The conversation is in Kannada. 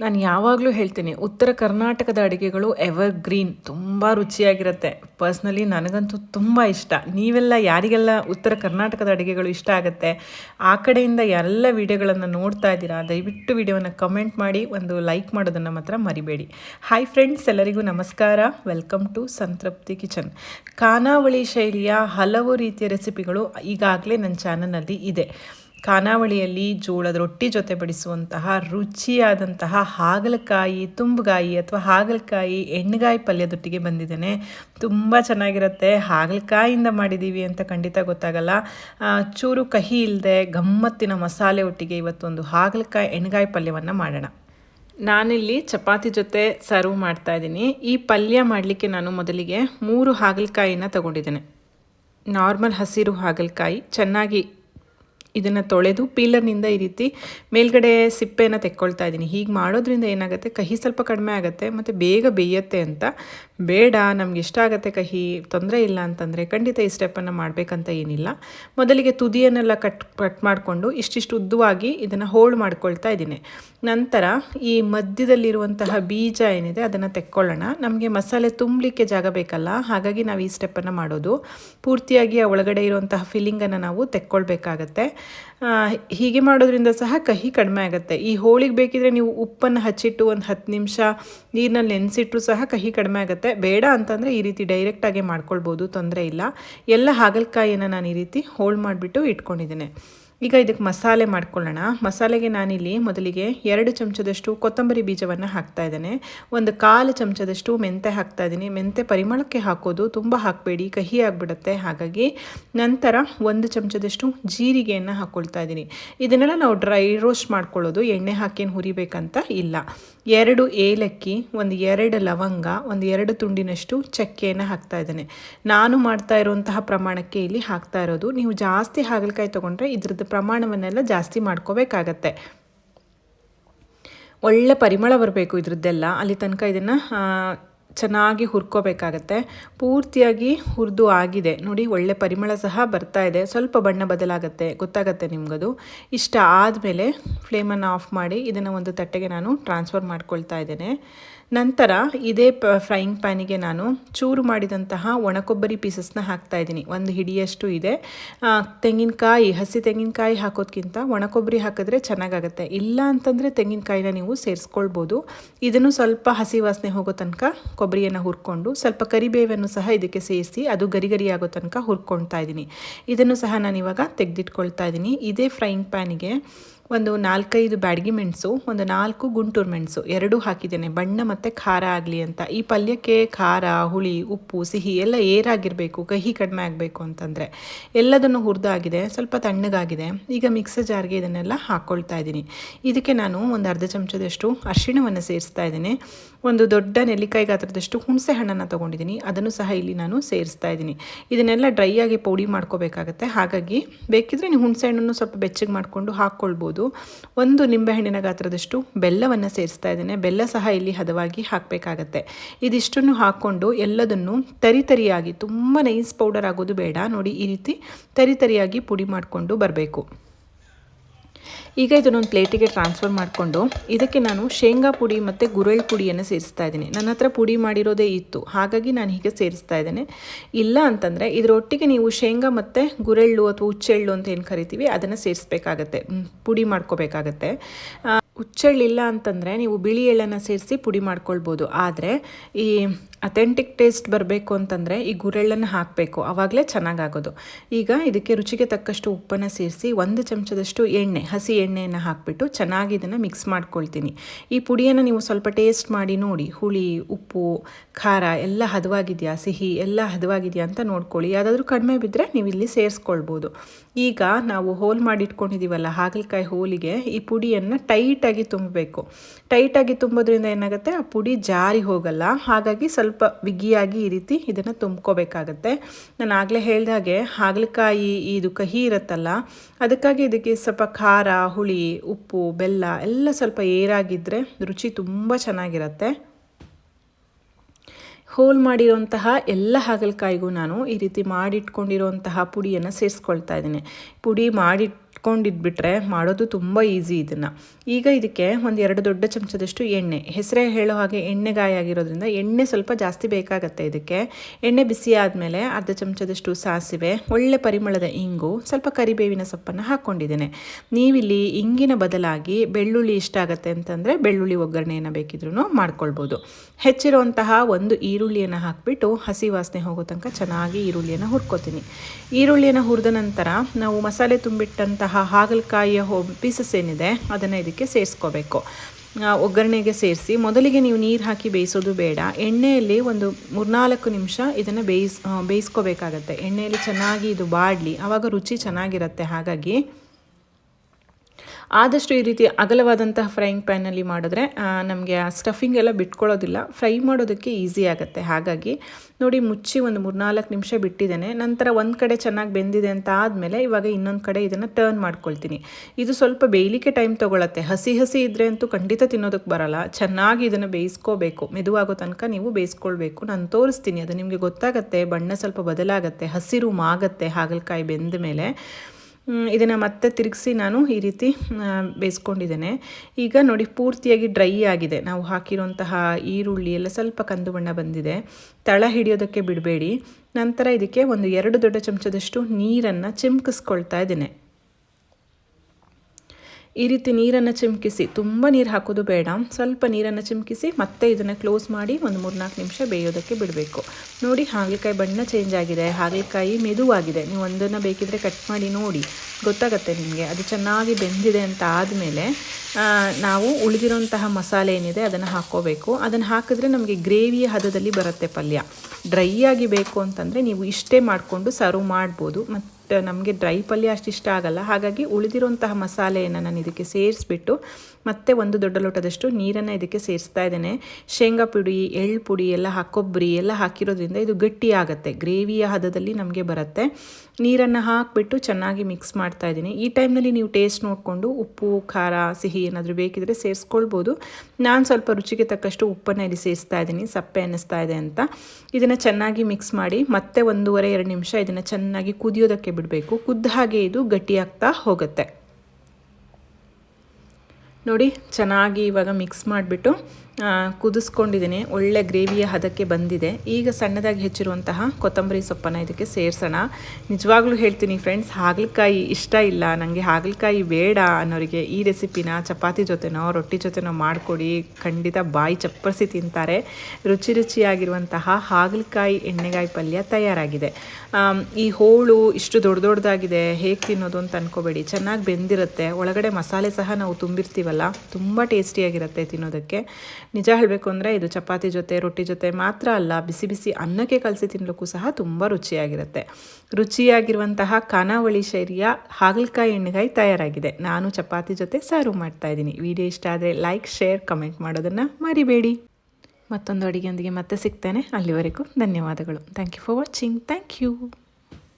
ನಾನು ಯಾವಾಗಲೂ ಹೇಳ್ತೀನಿ, ಉತ್ತರ ಕರ್ನಾಟಕದ ಅಡುಗೆಗಳು ಎವರ್ ಗ್ರೀನ್ ತುಂಬ ರುಚಿಯಾಗಿರುತ್ತೆ. ಪರ್ಸ್ನಲಿ ನನಗಂತೂ ತುಂಬ ಇಷ್ಟ. ನೀವೆಲ್ಲ ಯಾರಿಗೆಲ್ಲ ಉತ್ತರ ಕರ್ನಾಟಕದ ಅಡುಗೆಗಳು ಇಷ್ಟ ಆಗುತ್ತೆ, ಆ ಕಡೆಯಿಂದ ಎಲ್ಲ ವಿಡಿಯೋಗಳನ್ನು ನೋಡ್ತಾ ಇದ್ದೀರಾ, ದಯವಿಟ್ಟು ವಿಡಿಯೋವನ್ನು ಕಮೆಂಟ್ ಮಾಡಿ, ಒಂದು ಲೈಕ್ ಮಾಡೋದನ್ನು ಮಾತ್ರ ಮರಿಬೇಡಿ. ಹಾಯ್ ಫ್ರೆಂಡ್ಸ್ ಎಲ್ಲರಿಗೂ ನಮಸ್ಕಾರ. ವೆಲ್ಕಮ್ ಟು ಸಂತೃಪ್ತಿ ಕಿಚನ್ ಖಾನಾವಳಿ ಶೈಲಿಯ ಹಲವು ರೀತಿಯ ರೆಸಿಪಿಗಳು ಈಗಾಗಲೇ ನನ್ನ ಚಾನಲ್ನಲ್ಲಿ ಇದೆ. ಖಾನಾವಳಿಯಲ್ಲಿ ಜೋಳದ ರೊಟ್ಟಿ ಜೊತೆ ಬಡಿಸುವಂತಹ ರುಚಿಯಾದಂತಹ ಹಾಗಲಕಾಯಿ, ತುಂಬುಗಾಯಿ ಅಥವಾ ಹಾಗಲಕಾಯಿ ಎಣ್ಣೆಗಾಯಿ ಪಲ್ಯದೊಟ್ಟಿಗೆ ಬಂದಿದ್ದೇನೆ. ತುಂಬ ಚೆನ್ನಾಗಿರುತ್ತೆ. ಹಾಗಲಕಾಯಿಯಿಂದ ಮಾಡಿದ್ದೀವಿ ಅಂತ ಖಂಡಿತ ಗೊತ್ತಾಗಲ್ಲ. ಚೂರು ಕಹಿ ಇಲ್ಲದೆ ಗಮ್ಮತ್ತಿನ ಮಸಾಲೆ ಒಟ್ಟಿಗೆ ಇವತ್ತೊಂದು ಹಾಗಲಕಾಯಿ ಎಣ್ಣೆಗಾಯಿ ಪಲ್ಯವನ್ನು ಮಾಡೋಣ. ನಾನಿಲ್ಲಿ ಚಪಾತಿ ಜೊತೆ ಸರ್ವ್ ಮಾಡ್ತಾ ಇದ್ದೀನಿ. ಈ ಪಲ್ಯ ಮಾಡಲಿಕ್ಕೆ ನಾನು ಮೊದಲಿಗೆ ಮೂರು ಹಾಗಲಕಾಯಿನ ತಗೊಂಡಿದ್ದೇನೆ. ನಾರ್ಮಲ್ ಹಸಿರು ಹಾಗಲಕಾಯಿ, ಚೆನ್ನಾಗಿ ಇದನ್ನು ತೊಳೆದು ಪೀಲರ್ನಿಂದ ಈ ರೀತಿ ಮೇಲ್ಗಡೆ ಸಿಪ್ಪೆನ ತೆಕ್ಕೊಳ್ತಾ ಇದ್ದೀನಿ. ಹೀಗೆ ಮಾಡೋದ್ರಿಂದ ಏನಾಗುತ್ತೆ? ಕಹಿ ಸ್ವಲ್ಪ ಕಡಿಮೆ ಆಗುತ್ತೆ ಮತ್ತು ಬೇಗ ಬೇಯುತ್ತೆ ಅಂತ. ಬೇಡ, ನಮ್ಗೆ ಇಷ್ಟ ಆಗುತ್ತೆ ಕಹಿ, ತೊಂದರೆ ಇಲ್ಲ ಅಂತಂದರೆ ಖಂಡಿತ ಈ ಸ್ಟೆಪ್ಪನ್ನು ಮಾಡಬೇಕಂತ ಏನಿಲ್ಲ. ಮೊದಲಿಗೆ ತುದಿಯನ್ನೆಲ್ಲ ಕಟ್ ಕಟ್ ಮಾಡಿಕೊಂಡು ಇಷ್ಟಿಷ್ಟು ಉದ್ದವಾಗಿ ಇದನ್ನು ಹೋಲ್ಡ್ ಮಾಡ್ಕೊಳ್ತಾ ಇದ್ದೀನಿ. ನಂತರ ಈ ಮಧ್ಯದಲ್ಲಿರುವಂತಹ ಬೀಜ ಏನಿದೆ ಅದನ್ನು ತೆಕ್ಕೊಳ್ಳೋಣ. ನಮಗೆ ಮಸಾಲೆ ತುಂಬಲಿಕ್ಕೆ ಜಾಗ ಬೇಕಲ್ಲ, ಹಾಗಾಗಿ ನಾವು ಈ ಸ್ಟೆಪ್ಪನ್ನು ಮಾಡೋದು. ಪೂರ್ತಿಯಾಗಿ ಆ ಒಳಗಡೆ ಇರುವಂತಹ ಫಿಲ್ಲಿಂಗನ್ನು ನಾವು ತೆಕ್ಕೊಳ್ಬೇಕಾಗತ್ತೆ. ಹೀಗೆ ಮಾಡೋದ್ರಿಂದ ಸಹ ಕಹಿ ಕಡಿಮೆ ಆಗುತ್ತೆ. ಈ ಹೋಳಿಗೆ ಬೇಕಿದ್ರೆ ನೀವು ಉಪ್ಪನ್ನು ಹಚ್ಚಿಟ್ಟು ಒಂದು ಹತ್ತು ನಿಮಿಷ ನೀರಿನಲ್ಲಿ ನೆನೆಸಿಟ್ರು ಸಹ ಕಹಿ ಕಡಿಮೆ ಆಗುತ್ತೆ. ಬೇಡ ಅಂತಂದರೆ ಈ ರೀತಿ ಡೈರೆಕ್ಟಾಗಿ ಮಾಡ್ಕೊಳ್ಬೋದು, ತೊಂದರೆ ಇಲ್ಲ. ಎಲ್ಲ ಹಾಗಲಕಾಯಿಯನ್ನು ನಾನು ಈ ರೀತಿ ಹೋಲ್ಡ್ ಮಾಡಿಬಿಟ್ಟು ಇಟ್ಕೊಂಡಿದ್ದೇನೆ. ಈಗ ಇದಕ್ಕೆ ಮಸಾಲೆ ಮಾಡ್ಕೊಳ್ಳೋಣ. ಮಸಾಲೆಗೆ ನಾನಿಲ್ಲಿ ಮೊದಲಿಗೆ ಎರಡು ಚಮಚದಷ್ಟು ಕೊತ್ತಂಬರಿ ಬೀಜವನ್ನು ಹಾಕ್ತಾ ಇದ್ದೇನೆ. ಒಂದು ಕಾಲು ಚಮಚದಷ್ಟು ಮೆಂತೆ ಹಾಕ್ತಾ ಇದ್ದೀನಿ. ಮೆಂತೆ ಪರಿಮಳಕ್ಕೆ ಹಾಕೋದು ತುಂಬ ಹಾಕಬೇಡಿ, ಕಹಿ ಆಗಿಬಿಡುತ್ತೆ. ಹಾಗಾಗಿ ನಂತರ ಒಂದು ಚಮಚದಷ್ಟು ಜೀರಿಗೆಯನ್ನು ಹಾಕ್ಕೊಳ್ತಾ ಇದ್ದೀನಿ. ಇದನ್ನೆಲ್ಲ ನಾವು ಡ್ರೈ ರೋಸ್ಟ್ ಮಾಡ್ಕೊಳ್ಳೋದು, ಎಣ್ಣೆ ಹಾಕೇನು ಹುರಿಬೇಕಂತ ಇಲ್ಲ. ಎರಡು ಏಲಕ್ಕಿ, ಒಂದು ಎರಡು ಲವಂಗ, ಒಂದು ಎರಡು ತುಂಡಿನಷ್ಟು ಚಕ್ಕೆಯನ್ನು ಹಾಕ್ತಾ ಇದ್ದೇನೆ. ನಾನು ಮಾಡ್ತಾ ಇರುವಂತಹ ಪ್ರಮಾಣಕ್ಕೆ ಇಲ್ಲಿ ಹಾಕ್ತಾ ಇರೋದು. ನೀವು ಜಾಸ್ತಿ ಹಾಗಲಕಾಯಿ ತೊಗೊಂಡ್ರೆ ಇದ್ರದ್ದು ಪ್ರಮಾಣವನ್ನೆಲ್ಲ ಜಾಸ್ತಿ ಮಾಡ್ಕೋಬೇಕಾಗತ್ತೆ. ಒಳ್ಳೆ ಪರಿಮಳ ಬರಬೇಕು ಇದರದ್ದೆಲ್ಲ. ಅಲ್ಲಿ ತನಕ ಇದನ್ನು ಚೆನ್ನಾಗಿ ಹುರ್ಕೋಬೇಕಾಗತ್ತೆ. ಪೂರ್ತಿಯಾಗಿ ಹುರಿದು ಆಗಿದೆ. ನೋಡಿ, ಒಳ್ಳೆ ಪರಿಮಳ ಸಹ ಬರ್ತಾ ಇದೆ. ಸ್ವಲ್ಪ ಬಣ್ಣ ಬದಲಾಗುತ್ತೆ. ಗೊತ್ತಾಗತ್ತೆ ನಿಮಗದು. ಇಷ್ಟ ಆದಮೇಲೆ ಫ್ಲೇಮನ್ನು ಆಫ್ ಮಾಡಿ ಇದನ್ನು ಒಂದು ತಟ್ಟೆಗೆ ನಾನು ಟ್ರಾನ್ಸ್ಫರ್ ಮಾಡ್ಕೊಳ್ತಾ ಇದ್ದೇನೆ. ನಂತರ ಇದೇ ಪ ಫ್ರೈಯಿಂಗ್ ಪ್ಯಾನಿಗೆ ನಾನು ಚೂರು ಮಾಡಿದಂತಹ ಒಣಕೊಬ್ಬರಿ ಪೀಸಸ್ನ ಹಾಕ್ತಾ ಇದ್ದೀನಿ. ಒಂದು ಹಿಡಿಯಷ್ಟು ಇದೆ. ತೆಂಗಿನಕಾಯಿ, ಹಸಿ ತೆಂಗಿನಕಾಯಿ ಹಾಕೋದ್ಕಿಂತ ಒಣಕೊಬ್ಬರಿ ಹಾಕಿದ್ರೆ ಚೆನ್ನಾಗಾಗುತ್ತೆ. ಇಲ್ಲ ಅಂತಂದರೆ ತೆಂಗಿನಕಾಯಿನ ನೀವು ಸೇರಿಸ್ಕೊಳ್ಬೋದು. ಇದನ್ನು ಸ್ವಲ್ಪ ಹಸಿ ವಾಸನೆ ಹೋಗೋ ತನಕ ಕೊಬ್ಬರಿಯನ್ನು ಹುರ್ಕೊಂಡು, ಸ್ವಲ್ಪ ಕರಿಬೇವನ್ನು ಸಹ ಇದಕ್ಕೆ ಸೇರಿಸಿ ಅದು ಗರಿ ಗರಿ ಆಗೋ ತನಕ ಹುರ್ಕೊಳ್ತಾ ಇದ್ದೀನಿ. ಇದನ್ನು ಸಹ ನಾನು ಇವಾಗ ತೆಗೆದಿಟ್ಕೊಳ್ತಾ ಇದ್ದೀನಿ. ಇದೇ ಫ್ರೈಯಿಂಗ್ ಪ್ಯಾನಿಗೆ ಒಂದು ನಾಲ್ಕೈದು ಬ್ಯಾಡಗಿ ಮೆಣಸು, ಒಂದು ನಾಲ್ಕು ಗುಂಟೂರು ಮೆಣಸು, ಎರಡೂ ಹಾಕಿದ್ದೇನೆ. ಬಣ್ಣ ಮತ್ತು ಖಾರ ಆಗಲಿ ಅಂತ. ಈ ಪಲ್ಯಕ್ಕೆ ಖಾರ, ಹುಳಿ, ಉಪ್ಪು, ಸಿಹಿ ಎಲ್ಲ ಏರಾಗಿರಬೇಕು, ಕಹಿ ಕಡಿಮೆ ಆಗಬೇಕು ಅಂತಂದರೆ. ಎಲ್ಲದನ್ನು ಹುರಿದಾಗಿದೆ, ಸ್ವಲ್ಪ ತಣ್ಣಗಾಗಿದೆ. ಈಗ ಮಿಕ್ಸರ್ ಜಾರ್ಗೆ ಇದನ್ನೆಲ್ಲ ಹಾಕ್ಕೊಳ್ತಾ ಇದ್ದೀನಿ. ಇದಕ್ಕೆ ನಾನು ಒಂದು ಅರ್ಧ ಚಮಚದಷ್ಟು ಅರಿಶಿಣವನ್ನು ಸೇರಿಸ್ತಾ ಇದ್ದೀನಿ. ಒಂದು ದೊಡ್ಡ ನೆಲ್ಲಿಕಾಯಿ ಗಾತ್ರದಷ್ಟು ಹುಣಸೆ ಹಣ್ಣನ್ನು ತೊಗೊಂಡಿದ್ದೀನಿ. ಅದನ್ನು ಸಹ ಇಲ್ಲಿ ನಾನು ಸೇರಿಸ್ತಾ ಇದ್ದೀನಿ. ಇದನ್ನೆಲ್ಲ ಡ್ರೈ ಆಗಿ ಪೌಡಿ ಮಾಡ್ಕೋಬೇಕಾಗತ್ತೆ. ಹಾಗಾಗಿ ಬೇಕಿದ್ರೆ ನೀವು ಹುಣಸೆ ಹಣ್ಣನ್ನು ಸ್ವಲ್ಪ ಬೆಚ್ಚಗೆ ಮಾಡಿಕೊಂಡು ಹಾಕ್ಕೊಳ್ಬೋದು. ಒಂದು ನಿಂಬೆಹಣ್ಣಿನ ಗಾತ್ರದಷ್ಟು ಬೆಲ್ಲವನ್ನು ಸೇರಿಸ್ತಾ ಇದ್ದೇನೆ. ಬೆಲ್ಲ ಸಹ ಇಲ್ಲಿ ಹದವಾಗಿ ಹಾಕಬೇಕಾಗತ್ತೆ. ಇದಿಷ್ಟನ್ನು ಹಾಕ್ಕೊಂಡು ಎಲ್ಲದನ್ನು ತರಿತರಿಯಾಗಿ ತುಂಬ ನೈಸ್ ಪೌಡರ್ ಆಗೋದು ಬೇಡ. ನೋಡಿ ಈ ರೀತಿ ತರಿ ತರಿಯಾಗಿ ಪುಡಿ ಮಾಡಿಕೊಂಡು ಬರಬೇಕು. ಈಗ ಇದನ್ನೊಂದು ಪ್ಲೇಟಿಗೆ ಟ್ರಾನ್ಸ್ಫರ್ ಮಾಡಿಕೊಂಡು ಇದಕ್ಕೆ ನಾನು ಶೇಂಗಾ ಪುಡಿ ಮತ್ತು ಗುರೆಳ್ ಪುಡಿಯನ್ನು ಸೇರಿಸ್ತಾ ಇದ್ದೀನಿ. ನನ್ನ ಹತ್ರ ಪುಡಿ ಮಾಡಿರೋದೇ ಇತ್ತು. ಹಾಗಾಗಿ ನಾನು ಹೀಗೆ ಸೇರಿಸ್ತಾ ಇದ್ದೇನೆ. ಇಲ್ಲ ಅಂತಂದರೆ ಇದರೊಟ್ಟಿಗೆ ನೀವು ಶೇಂಗಾ ಮತ್ತು ಗುರೆಳ್ಳು ಅಥವಾ ಹುಚ್ಚೆಳ್ಳು ಅಂತ ಏನು ಕರಿತೀವಿ, ಅದನ್ನು ಸೇರಿಸ್ಬೇಕಾಗತ್ತೆ. ಪುಡಿ ಮಾಡ್ಕೋಬೇಕಾಗತ್ತೆ. ಹುಚ್ಚೆಳ್ಳಿಲ್ಲ ಅಂತಂದರೆ ನೀವು ಬಿಳಿ ಎಳ್ಳನ್ನು ಸೇರಿಸಿ ಪುಡಿ ಮಾಡ್ಕೊಳ್ಬೋದು. ಆದರೆ ಈ ಅಥೆಂಟಿಕ್ ಟೇಸ್ಟ್ ಬರಬೇಕು ಅಂತಂದರೆ ಈ ಗುರೆಳ್ಳನ್ನು ಹಾಕಬೇಕು. ಆವಾಗಲೇ ಚೆನ್ನಾಗಾಗೋದು. ಈಗ ಇದಕ್ಕೆ ರುಚಿಗೆ ತಕ್ಕಷ್ಟು ಉಪ್ಪನ್ನು ಸೇರಿಸಿ ಒಂದು ಚಮಚದಷ್ಟು ಎಣ್ಣೆ, ಹಸಿ ಎಣ್ಣೆಯನ್ನು ಹಾಕಿಬಿಟ್ಟು ಚೆನ್ನಾಗಿ ಇದನ್ನು ಮಿಕ್ಸ್ ಮಾಡ್ಕೊಳ್ತೀನಿ. ಈ ಪುಡಿಯನ್ನು ನೀವು ಸ್ವಲ್ಪ ಟೇಸ್ಟ್ ಮಾಡಿ ನೋಡಿ. ಹುಳಿ, ಉಪ್ಪು, ಖಾರ ಎಲ್ಲ ಹದವಾಗಿದೆಯಾ? ಸಿಹಿ ಎಲ್ಲ ಹದವಾಗಿದೆಯಾ ಅಂತ ನೋಡ್ಕೊಳ್ಳಿ. ಯಾವುದಾದ್ರೂ ಕಡಿಮೆ ಬಿದ್ದರೆ ನೀವು ಇಲ್ಲಿ ಸೇರಿಸ್ಕೊಳ್ಬೋದು. ಈಗ ನಾವು ಹೋಲ್ ಮಾಡಿಟ್ಕೊಂಡಿದ್ದೀವಲ್ಲ ಹಾಗಲಕಾಯಿ ಹೋಲಿಗೆ ಈ ಪುಡಿಯನ್ನು ಟೈಟಾಗಿ ತುಂಬಬೇಕು. ಟೈಟಾಗಿ ತುಂಬೋದ್ರಿಂದ ಏನಾಗುತ್ತೆ? ಆ ಪುಡಿ ಜಾರಿ ಹೋಗಲ್ಲ. ಹಾಗಾಗಿ ಸ್ವಲ್ಪ ಬಿಗಿಯಾಗಿ ಈ ರೀತಿ ಇದನ್ನು ತುಂಬ್ಕೋಬೇಕಾಗತ್ತೆ. ನಾನು ಆಗಲೇ ಹೇಳಿದಾಗೆ ಹಾಗೆ ಹಾಗಲಕಾಯಿ ಇದು ಕಹಿ ಇರುತ್ತಲ್ಲ, ಅದಕ್ಕಾಗಿ ಇದಕ್ಕೆ ಸ್ವಲ್ಪ ಖಾರ, ಹುಳಿ, ಉಪ್ಪು, ಬೆಲ್ಲ ಎಲ್ಲ ಸ್ವಲ್ಪ ಏರಾಗಿದ್ದರೆ ರುಚಿ ತುಂಬ ಚೆನ್ನಾಗಿರುತ್ತೆ. ಹೋಲ್ ಮಾಡಿರೋಂತಹ ಎಲ್ಲ ಹಾಗಲಕಾಯಿಗೂ ನಾನು ಈ ರೀತಿ ಮಾಡಿಟ್ಕೊಂಡಿರೋಂತಹ ಪುಡಿಯನ್ನು ಸೇರಿಸ್ಕೊಳ್ತಾ ಇದ್ದೀನಿ. ಪುಡಿ ಮಾಡಿ ಇಟ್ಕೊಂಡಿದ್ಬಿಟ್ರೆ ಮಾಡೋದು ತುಂಬ ಈಸಿ ಇದನ್ನು. ಈಗ ಇದಕ್ಕೆ ಒಂದು ಎರಡು ದೊಡ್ಡ ಚಮಚದಷ್ಟು ಎಣ್ಣೆ. ಹೆಸರೇ ಹೇಳೋ ಹಾಗೆ ಎಣ್ಣೆ ಗಾಯ ಆಗಿರೋದ್ರಿಂದ ಎಣ್ಣೆ ಸ್ವಲ್ಪ ಜಾಸ್ತಿ ಬೇಕಾಗತ್ತೆ ಇದಕ್ಕೆ. ಎಣ್ಣೆ ಬಿಸಿ ಆದಮೇಲೆ ಅರ್ಧ ಚಮಚದಷ್ಟು ಸಾಸಿವೆ, ಒಳ್ಳೆ ಪರಿಮಳದ ಇಂಗು, ಸ್ವಲ್ಪ ಕರಿಬೇವಿನ ಸೊಪ್ಪನ್ನು ಹಾಕ್ಕೊಂಡಿದ್ದೇನೆ. ನೀವಿಲ್ಲಿ ಇಂಗಿನ ಬದಲಾಗಿ ಬೆಳ್ಳುಳ್ಳಿ ಇಷ್ಟ ಆಗುತ್ತೆ ಅಂತಂದರೆ ಬೆಳ್ಳುಳ್ಳಿ ಒಗ್ಗರಣೆಯನ್ನು ಬೇಕಿದ್ರೂ ಮಾಡ್ಕೊಳ್ಬೋದು. ಹೆಚ್ಚಿರುವಂತಹ ಒಂದು ಈರುಳ್ಳಿಯನ್ನು ಹಾಕಿಬಿಟ್ಟು ಹಸಿ ವಾಸನೆ ಹೋಗೋ ತನಕ ಚೆನ್ನಾಗಿ ಈರುಳ್ಳಿಯನ್ನು ಹುರ್ಕೋತೀನಿ. ಈರುಳ್ಳಿಯನ್ನು ಹುರಿದ ನಂತರ ನಾವು ಮಸಾಲೆ ತುಂಬಿಟ್ಟಂತಹ ಹಾಗಲಕಾಯಿಯ ಹೋ, ಪೀಸಸ್ ಏನಿದೆ, ಅದನ್ನು ಇದಕ್ಕೆ ಸೇರಿಸ್ಕೋಬೇಕು. ಒಗ್ಗರಣೆಗೆ ಸೇರಿಸಿ, ಮೊದಲಿಗೆ ನೀವು ನೀರು ಹಾಕಿ ಬೇಯಿಸೋದು ಬೇಡ. ಎಣ್ಣೆಯಲ್ಲಿ ಒಂದು ಮೂರ್ನಾಲ್ಕು ನಿಮಿಷ ಇದನ್ನು ಬೇಯಿಸ್ ಬೇಯಿಸ್ಕೋಬೇಕಾಗತ್ತೆ. ಎಣ್ಣೆಯಲ್ಲಿ ಚೆನ್ನಾಗಿ ಇದು ಬಾಡಲಿ ಆವಾಗ ರುಚಿ ಚೆನ್ನಾಗಿರುತ್ತೆ. ಹಾಗಾಗಿ ಆದಷ್ಟು ಈ ರೀತಿ ಅಗಲವಾದಂತಹ ಫ್ರೈಯಿಂಗ್ ಪ್ಯಾನಲ್ಲಿ ಮಾಡಿದ್ರೆ ನಮಗೆ ಆ ಸ್ಟಫಿಂಗ್ ಎಲ್ಲ ಬಿಟ್ಕೊಳ್ಳೋದಿಲ್ಲ. ಫ್ರೈ ಮಾಡೋದಕ್ಕೆ ಈಸಿ ಆಗುತ್ತೆ. ಹಾಗಾಗಿ ನೋಡಿ, ಮುಚ್ಚಿ ಒಂದು ಮೂರ್ನಾಲ್ಕು ನಿಮಿಷ ಬಿಟ್ಟಿದ್ದೇನೆ. ನಂತರ ಒಂದು ಕಡೆ ಚೆನ್ನಾಗಿ ಬೆಂದಿದೆ ಅಂತ ಆದಮೇಲೆ ಇವಾಗ ಇನ್ನೊಂದು ಕಡೆ ಇದನ್ನು ಟರ್ನ್ ಮಾಡ್ಕೊಳ್ತೀನಿ. ಇದು ಸ್ವಲ್ಪ ಬೇಯಲಿಕ್ಕೆ ಟೈಮ್ ತೊಗೊಳತ್ತೆ. ಹಸಿ ಹಸಿ ಇದ್ದರೆ ಅಂತೂ ಖಂಡಿತ ತಿನ್ನೋದಕ್ಕೆ ಬರಲ್ಲ. ಚೆನ್ನಾಗಿ ಇದನ್ನು ಬೇಯಿಸ್ಕೋಬೇಕು. ಮೆದುವಾಗೋ ತನಕ ನೀವು ಬೇಯಿಸ್ಕೊಳ್ಬೇಕು. ನಾನು ತೋರಿಸ್ತೀನಿ. ಅದು ನಿಮಗೆ ಗೊತ್ತಾಗತ್ತೆ. ಬಣ್ಣ ಸ್ವಲ್ಪ ಬದಲಾಗತ್ತೆ. ಹಸಿರು ಮಾಗತ್ತೆ. ಹಾಗಲಕಾಯಿ ಬೆಂದ ಮೇಲೆ ಇದನ್ನು ಮತ್ತೆ ತಿರುಗಿಸಿ ನಾನು ಈ ರೀತಿ ಬೇಯಿಸ್ಕೊಂಡಿದ್ದೇನೆ. ಈಗ ನೋಡಿ, ಪೂರ್ತಿಯಾಗಿ ಡ್ರೈ ಆಗಿದೆ. ನಾವು ಹಾಕಿರುವಂತಹ ಈರುಳ್ಳಿ ಎಲ್ಲ ಸ್ವಲ್ಪ ಕಂದು ಬಣ್ಣ ಬಂದಿದೆ. ತಳ ಹಿಡಿಯೋದಕ್ಕೆ ಬಿಡಬೇಡಿ. ನಂತರ ಇದಕ್ಕೆ ಒಂದು ಎರಡು ದೊಡ್ಡ ಚಮಚದಷ್ಟು ನೀರನ್ನು ಚಿಮ್ಕಿಸ್ಕೊಳ್ತಾ ಇದ್ದೇನೆ. ಈ ರೀತಿ ನೀರನ್ನು ಚಿಮ್ಕಿಸಿ, ತುಂಬ ನೀರು ಹಾಕೋದು ಬೇಡ. ಸ್ವಲ್ಪ ನೀರನ್ನು ಚಿಮ್ಕಿಸಿ ಮತ್ತೆ ಇದನ್ನು ಕ್ಲೋಸ್ ಮಾಡಿ ಒಂದು ಮೂರ್ನಾಲ್ಕು ನಿಮಿಷ ಬೇಯೋದಕ್ಕೆ ಬಿಡಬೇಕು. ನೋಡಿ ಹಾಗಲಕಾಯಿ ಬಣ್ಣ ಚೇಂಜ್ ಆಗಿದೆ. ಹಾಗಲಕಾಯಿ ಮೆದುವಾಗಿದೆ. ನೀವು ಒಂದನ್ನು ಬೇಕಿದ್ರೆ ಕಟ್ ಮಾಡಿ ನೋಡಿ. ಗೊತ್ತಾಗುತ್ತೆ ನಿಮಗೆ. ಅದು ಚೆನ್ನಾಗಿ ಬೆಂದಿದೆ ಅಂತ ಆದಮೇಲೆ ನಾವು ಉಳಿದಿರೋಂತಹ ಮಸಾಲೆ ಏನಿದೆ ಅದನ್ನು ಹಾಕ್ಕೋಬೇಕು ಅದನ್ನು ಹಾಕಿದ್ರೆ ನಮಗೆ ಗ್ರೇವಿಯ ಹದದಲ್ಲಿ ಬರುತ್ತೆ ಪಲ್ಯ. ಡ್ರೈ ಆಗಿ ಬೇಕು ಅಂತಂದರೆ ನೀವು ಇಷ್ಟೇ ಮಾಡಿಕೊಂಡು ಸರ್ವ್ ಮಾಡ್ಬೋದು. ಮತ್ತು ನಮಗೆ ಡ್ರೈ ಪಲ್ಯ ಅಷ್ಟು ಇಷ್ಟ ಆಗಲ್ಲ. ಹಾಗಾಗಿ ಉಳಿದಿರುವಂತಹ ಮಸಾಲೆಯನ್ನು ನಾನು ಇದಕ್ಕೆ ಸೇರಿಸ್ಬಿಟ್ಟು ಮತ್ತೆ ಒಂದು ದೊಡ್ಡ ಲೋಟದಷ್ಟು ನೀರನ್ನು ಇದಕ್ಕೆ ಸೇರಿಸ್ತಾ ಇದ್ದೇನೆ. ಶೇಂಗಾ ಪುಡಿ, ಎಳ್ಳು ಪುಡಿ, ಎಲ್ಲ ಹಾಕೊಬ್ಬರಿ ಎಲ್ಲ ಹಾಕಿರೋದ್ರಿಂದ ಇದು ಗಟ್ಟಿ ಆಗುತ್ತೆ. ಗ್ರೇವಿಯ ಹದದಲ್ಲಿ ನಮಗೆ ಬರುತ್ತೆ. ನೀರನ್ನು ಹಾಕಿಬಿಟ್ಟು ಚೆನ್ನಾಗಿ ಮಿಕ್ಸ್ ಮಾಡ್ತಾ ಇದ್ದೀನಿ. ಈ ಟೈಮ್ನಲ್ಲಿ ನೀವು ಟೇಸ್ಟ್ ನೋಡಿಕೊಂಡು ಉಪ್ಪು, ಖಾರ, ಸಿಹಿ ಏನಾದರೂ ಬೇಕಿದ್ರೆ ಸೇರಿಸ್ಕೊಳ್ಬೋದು. ನಾನು ಸ್ವಲ್ಪ ರುಚಿಗೆ ತಕ್ಕಷ್ಟು ಉಪ್ಪನ್ನು ಇಲ್ಲಿ ಸೇರಿಸ್ತಾ ಇದ್ದೀನಿ. ಸಪ್ಪೆ ಅನ್ನಿಸ್ತಾ ಇದೆ ಅಂತ. ಇದನ್ನು ಚೆನ್ನಾಗಿ ಮಿಕ್ಸ್ ಮಾಡಿ ಮತ್ತೆ ಒಂದೂವರೆ, ಎರಡು ನಿಮಿಷ ಇದನ್ನು ಚೆನ್ನಾಗಿ ಕುದಿಯೋದಕ್ಕೆ ಬಿಡಬೇಕು. ಕುದ್ದ ಹಾಗೆ ಇದು ಗಟ್ಟಿಯಾಗ್ತಾ ಹೋಗುತ್ತೆ. ನೋಡಿ ಚೆನ್ನಾಗಿ ಇವಾಗ ಮಿಕ್ಸ್ ಮಾಡಿಬಿಟ್ಟು ಕುದಿಸ್ಕೊಂಡಿದ್ದೀನಿ. ಒಳ್ಳೆ ಗ್ರೇವಿಯ ಹದಕ್ಕೆ ಬಂದಿದೆ. ಈಗ ಸಣ್ಣದಾಗಿ ಹೆಚ್ಚಿರುವಂತಹ ಕೊತ್ತಂಬರಿ ಸೊಪ್ಪನ್ನು ಇದಕ್ಕೆ ಸೇರಿಸೋಣ. ನಿಜವಾಗ್ಲೂ ಹೇಳ್ತೀನಿ ಫ್ರೆಂಡ್ಸ್ ಹಾಗಲಕಾಯಿ ಇಷ್ಟ ಇಲ್ಲ. ನನಗೆ ಹಾಗಲಕಾಯಿ ಬೇಡ ಅನ್ನೋರಿಗೆ ಈ ರೆಸಿಪಿನ ಚಪಾತಿ ಜೊತೆನೋ, ರೊಟ್ಟಿ ಜೊತೆನೋ ಮಾಡಿಕೊಡಿ. ಖಂಡಿತ ಬಾಯಿ ಚಪ್ಪರಿಸಿ ತಿಂತಾರೆ. ರುಚಿ ರುಚಿಯಾಗಿರುವಂತಹ ಹಾಗಲಕಾಯಿ ಎಣ್ಣೆಗಾಯಿ ಪಲ್ಯ ತಯಾರಾಗಿದೆ. ಈ ಹೋಳು ಇಷ್ಟು ದೊಡ್ಡ ದೊಡ್ಡದಾಗಿದೆ. ಹೇಗೆ ತಿನ್ನೋದು ಅಂತ ಅನ್ಕೋಬೇಡಿ. ಚೆನ್ನಾಗಿ ಬೆಂದಿರುತ್ತೆ. ಒಳಗಡೆ ಮಸಾಲೆ ಸಹ ನಾವು ತುಂಬಿರ್ತೀವಲ್ಲ, ತುಂಬ ಟೇಸ್ಟಿಯಾಗಿರುತ್ತೆ ತಿನ್ನೋದಕ್ಕೆ. ನಿಜ ಹೇಳಬೇಕು ಅಂದರೆ ಇದು ಚಪಾತಿ ಜೊತೆ, ರೊಟ್ಟಿ ಜೊತೆ ಮಾತ್ರ ಅಲ್ಲ, ಬಿಸಿ ಬಿಸಿ ಅನ್ನಕ್ಕೆ ಕಲಸಿ ತಿನ್ನಲಿಕ್ಕೂ ಸಹ ತುಂಬ ರುಚಿಯಾಗಿರುತ್ತೆ. ರುಚಿಯಾಗಿರುವಂತಹ ಖಾನಾವಳಿ ಶೈಲಿಯ ಹಾಗಲಕಾಯಿ ಎಣ್ಣೆಗಾಯಿ ತಯಾರಾಗಿದೆ. ನಾನು ಚಪಾತಿ ಜೊತೆ ಸರ್ವ್ ಮಾಡ್ತಾ ಇದ್ದೀನಿ. ವಿಡಿಯೋ ಇಷ್ಟ ಆದರೆ ಲೈಕ್, ಶೇರ್, ಕಮೆಂಟ್ ಮಾಡೋದನ್ನು ಮರಿಬೇಡಿ. ಮತ್ತೊಂದು ಅಡುಗೆಯೊಂದಿಗೆ ಮತ್ತೆ ಸಿಗ್ತೇನೆ. ಅಲ್ಲಿವರೆಗೂ ಧನ್ಯವಾದಗಳು. Thank you for watching thank you